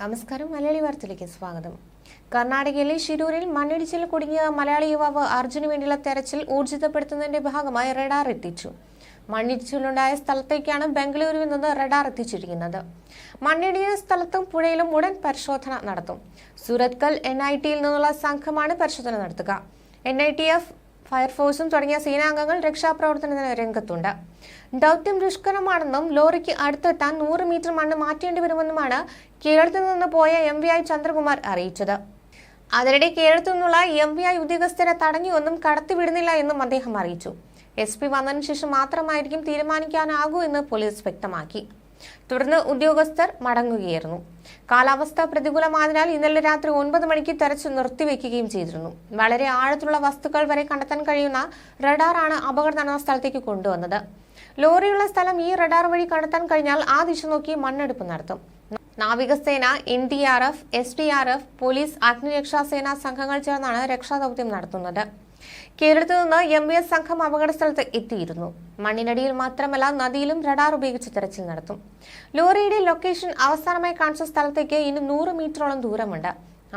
നമസ്കാരം. മലയാളി വാർത്തയിലേക്ക് സ്വാഗതം. കർണാടകയിലെ ഷിരൂരിൽ മണ്ണിടിച്ചിൽ കുടുങ്ങിയ മലയാളി യുവാവ് അർജുന് വേണ്ടിയുള്ള തെരച്ചിൽ ഊർജിതപ്പെടുത്തുന്നതിന്റെ ഭാഗമായി റഡാർ എത്തിച്ചു. മണ്ണിടിച്ചിലുണ്ടായ സ്ഥലത്തേക്കാണ് ബംഗളൂരുവിൽ നിന്ന് റഡാർ എത്തിച്ചിരിക്കുന്നത്. മണ്ണിടിയ സ്ഥലത്തും പുഴയിലും ഉടൻ പരിശോധന നടത്തും. സൂരത്കൽ എൻ ഐ ടിയിൽ നിന്നുള്ള സംഘമാണ് പരിശോധന നടത്തുക. എൻ ഐ ടി എഫ് ഫയർഫോഴ്സും തുടങ്ങിയ സേനാംഗങ്ങൾ രക്ഷാപ്രവർത്തനത്തിന് രംഗത്തുണ്ട്. ദൗത്യം ദുഷ്കരമാണെന്നും ലോറിക്ക് അടുത്തെത്താൻ നൂറ് മീറ്റർ മണ്ണ് മാറ്റേണ്ടി വരുമെന്നുമാണ് കേരളത്തിൽ നിന്ന് പോയ എം വി ഐ ചന്ദ്രകുമാർ അറിയിച്ചത്. അതിനിടെ കേരളത്തിൽ നിന്നുള്ള എം വി ഐ ഉദ്യോഗസ്ഥരെ തടഞ്ഞുവെന്നും കടത്തിവിടുന്നില്ല എന്നും അദ്ദേഹം അറിയിച്ചു. എസ് പി വന്നതിനു ശേഷം മാത്രമായിരിക്കും തീരുമാനിക്കാനാകൂ എന്ന് പോലീസ് വ്യക്തമാക്കി. തുടർന്ന് ഉദ്യോഗസ്ഥർ മടങ്ങുകയായിരുന്നു. കാലാവസ്ഥ പ്രതികൂലമായതിനാൽ ഇന്നലെ രാത്രി ഒൻപത് മണിക്ക് തെരച്ചു നിർത്തിവെക്കുകയും ചെയ്തിരുന്നു. വളരെ ആഴത്തുള്ള വസ്തുക്കൾ വരെ കണ്ടെത്താൻ കഴിയുന്ന റഡാറാണ് അപകടം നടന്ന സ്ഥലത്തേക്ക് കൊണ്ടുവന്നത്. ലോറിയുള്ള സ്ഥലം ഈ റഡാർ വഴി കണ്ടെത്താൻ കഴിഞ്ഞാൽ ആ ദിശ നോക്കി മണ്ണെടുപ്പ് നടത്തും. നാവികസേന N D R F S D R F police അഗ്നിരക്ഷാസേന സംഘങ്ങൾ ചേർന്നാണ് രക്ഷാദൌത്യം നടത്തുന്നത്. കേരളത്തിൽ നിന്ന് എം ബി എസ് സംഘം അപകട സ്ഥലത്ത് എത്തിയിരുന്നു. മണ്ണിനടിയിൽ മാത്രമല്ല നദിയിലും റഡാർ ഉപയോഗിച്ച് തെരച്ചിൽ നടത്തും. ലോറിയുടെ ലൊക്കേഷൻ അവസാനമായി കാണിച്ച സ്ഥലത്തേക്ക് ഇനി നൂറ് മീറ്ററോളം ദൂരമുണ്ട്.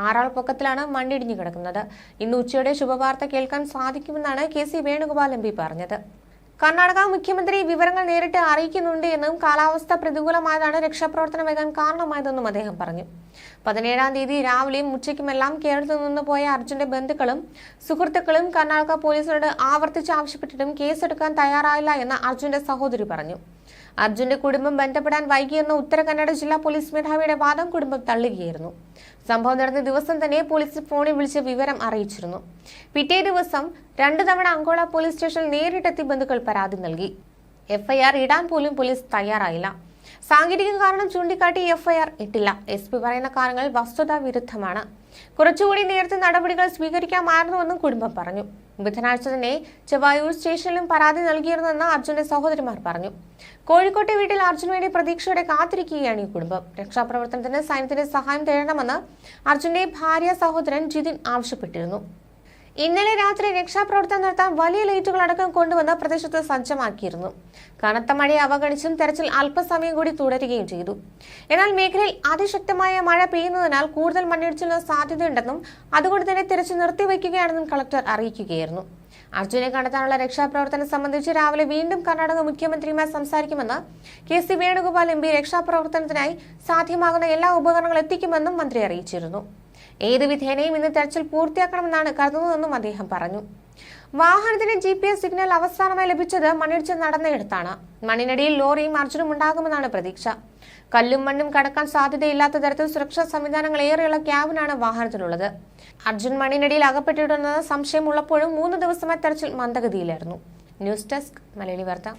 ആറാൾ പൊക്കത്തിലാണ് മണ്ണിടിഞ്ഞു കിടക്കുന്നത്. ഇന്ന് ഉച്ചയോടെ ശുഭവാർത്ത കേൾക്കാൻ സാധിക്കുമെന്നാണ് K C Venugopal M P പറഞ്ഞത്. കർണാടക മുഖ്യമന്ത്രി വിവരങ്ങൾ നേരിട്ട് അറിയിക്കുന്നുണ്ട് എന്നും കാലാവസ്ഥ പ്രതികൂലമായതാണ് രക്ഷാപ്രവർത്തനം വേഗം കാരണമായതെന്നും അദ്ദേഹം പറഞ്ഞു. പതിനേഴാം തീയതി രാവിലെയും ഉച്ചയ്ക്കുമെല്ലാം കേരളത്തിൽ നിന്ന് പോയ അർജുന്റെ ബന്ധുക്കളും സുഹൃത്തുക്കളും കർണാടക പോലീസിനോട് ആവർത്തിച്ച് ആവശ്യപ്പെട്ടിട്ടും കേസെടുക്കാൻ തയ്യാറായില്ല എന്ന് അർജുന്റെ സഹോദരി പറഞ്ഞു. അർജുന്റെ കുടുംബം ബന്ധപ്പെടാൻ വൈകിയെന്ന ഉത്തര കന്നഡ ജില്ലാ പോലീസ് മേധാവിയുടെ വാദം കുടുംബം തള്ളുകയായിരുന്നു. സംഭവം നടന്ന ദിവസം തന്നെ പോലീസ് ഫോണിൽ വിളിച്ച് വിവരം അറിയിച്ചിരുന്നു. പിറ്റേ ദിവസം രണ്ടു തവണ അങ്കോള പോലീസ് സ്റ്റേഷനിൽ നേരിട്ടെത്തി ബന്ധുക്കൾ പരാതി നൽകി. എഫ്ഐആർ ഇടാൻ പോലും പോലീസ് തയ്യാറായില്ല. സാങ്കേതിക കാരണം ചൂണ്ടിക്കാട്ടി എഫ്ഐആർ ഇട്ടില്ല. എസ് പി പറയുന്ന കാരണങ്ങൾ വസ്തുതാ വിരുദ്ധമാണ്. കുറച്ചുകൂടി നേരത്തെ നടപടികൾ സ്വീകരിക്കാമായിരുന്നുവെന്നും കുടുംബം പറഞ്ഞു. ബുധനാഴ്ച തന്നെ ചെവായൂർ സ്റ്റേഷനിലും പരാതി നൽകിയിരുന്നെന്ന് അർജുന്റെ സഹോദരിമാർ പറഞ്ഞു. കോഴിക്കോട്ടെ വീട്ടിൽ അർജുന് വേണ്ടി പ്രതീക്ഷയോടെ കാത്തിരിക്കുകയാണ് ഈ കുടുംബം. രക്ഷാപ്രവർത്തനത്തിന് സൈന്യത്തിന്റെ സഹായം തേടണമെന്ന് അർജുന്റെ ഭാര്യ സഹോദരൻ ജിതിൻ ആവശ്യപ്പെട്ടിരുന്നു. ഇന്നലെ രാത്രി രക്ഷാപ്രവർത്തനം നടത്താൻ വലിയ ലൈറ്റുകൾ അടക്കം കൊണ്ടുവന്ന് പ്രദേശത്ത് സജ്ജമാക്കിയിരുന്നു. കനത്ത മഴയെ അവഗണിച്ചും തെരച്ചിൽ അല്പസമയം കൂടി തുടരുകയും ചെയ്തു. എന്നാൽ മേഖലയിൽ അതിശക്തമായ മഴ പെയ്യുന്നതിനാൽ കൂടുതൽ മണ്ണിടിച്ചിലിന് സാധ്യതയുണ്ടെന്നും അതുകൊണ്ട് തന്നെ തെരച്ചിൽ നിർത്തിവെക്കുകയാണെന്നും കളക്ടർ അറിയിക്കുകയായിരുന്നു. അർജുനെ കണ്ടെത്താനുള്ള രക്ഷാപ്രവർത്തനം സംബന്ധിച്ച് രാവിലെ വീണ്ടും കർണാടക മുഖ്യമന്ത്രിയുമായി സംസാരിക്കുമെന്ന് K C Venugopal M P രക്ഷാപ്രവർത്തനത്തിനായി സാധ്യമാകുന്ന എല്ലാ ഉപകരണങ്ങളും എത്തിക്കുമെന്നും മന്ത്രി അറിയിച്ചിരുന്നു. ഏത് വിധേനയും ഇന്ന് തെരച്ചിൽ പൂർത്തിയാക്കണമെന്നാണ് കരുതുന്നതെന്നും അദ്ദേഹം പറഞ്ഞു. വാഹനത്തിന് ജി പി എസ് സിഗ്നൽ അവസാനമായി ലഭിച്ചത് മണ്ണിടിച്ചിൽ നടന്നയിടത്താണ്. മണ്ണിനടിയിൽ ലോറിയും അർജുനും ഉണ്ടാകുമെന്നാണ് പ്രതീക്ഷ. കല്ലും മണ്ണും കടക്കാൻ സാധ്യതയില്ലാത്ത തരത്തിൽ സുരക്ഷാ സംവിധാനങ്ങൾ ഏറെയുള്ള ക്യാബിനാണ് വാഹനത്തിലുള്ളത്. അർജുൻ മണ്ണിനടിയിൽ അകപ്പെട്ടിട്ടുണ്ടെന്ന സംശയമുള്ളപ്പോഴും മൂന്ന് ദിവസമായി തെരച്ചിൽ മന്ദഗതിയിലായിരുന്നു. ന്യൂസ് ഡെസ്ക് മലയാളി വാർത്ത.